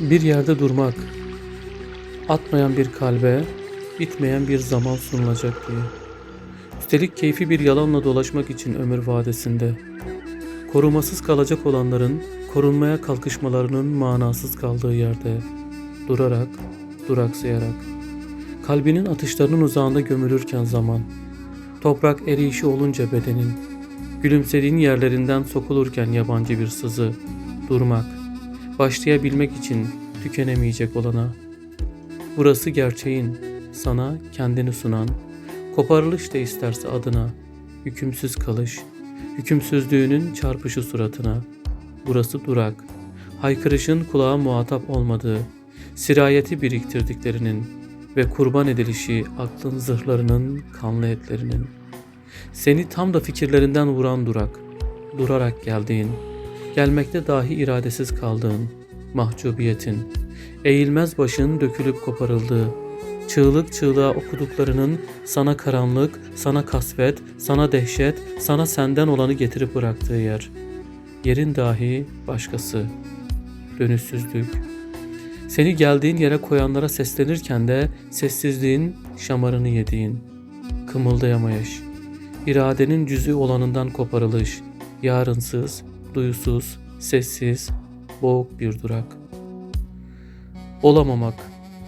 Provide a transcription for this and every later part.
Bir yerde durmak, atmayan bir kalbe, bitmeyen bir zaman sunulacak diye. Üstelik keyfi bir yalanla dolaşmak için ömür vadesinde. Korumasız kalacak olanların korunmaya kalkışmalarının manasız kaldığı yerde durarak, duraksayarak, kalbinin atışlarının uzağında gömülürken zaman, toprak eriyişi olunca bedenin, gülümsediğin yerlerinden sokulurken yabancı bir sızı, durmak, başlayabilmek için tükenemeyecek olana. Burası gerçeğin, sana kendini sunan, koparılış da isterse adına, hükümsüz kalış, hükümsüzlüğünün çarpışı suratına. Burası durak, haykırışın kulağa muhatap olmadığı, sirayeti biriktirdiklerinin ve kurban edilişi aklın zırhlarının kanlı etlerinin. Seni tam da fikirlerinden vuran durak, durarak geldiğin, gelmekte dahi iradesiz kaldığın, mahcubiyetin, eğilmez başın dökülüp koparıldığı, çığlık çığlığa okuduklarının sana karanlık, sana kasvet, sana dehşet, sana senden olanı getirip bıraktığı yer. Yerin dahi başkası. Dönüşsüzlük. Seni geldiğin yere koyanlara seslenirken de sessizliğin şamarını yediğin. Kımıldayamayış. iradenin cüzü olanından koparılış. Yarınsız, duyusuz, sessiz, boğuk bir durak. Olamamak.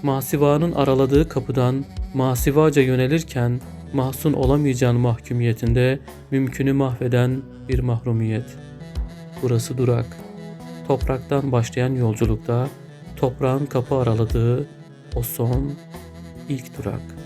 Masivanın araladığı kapıdan masivaca yönelirken mahzun olamayacağın mahkumiyetinde mümkünü mahveden bir mahrumiyet. Burası durak. Topraktan başlayan yolculukta toprağın kapı araladığı o son ilk durak.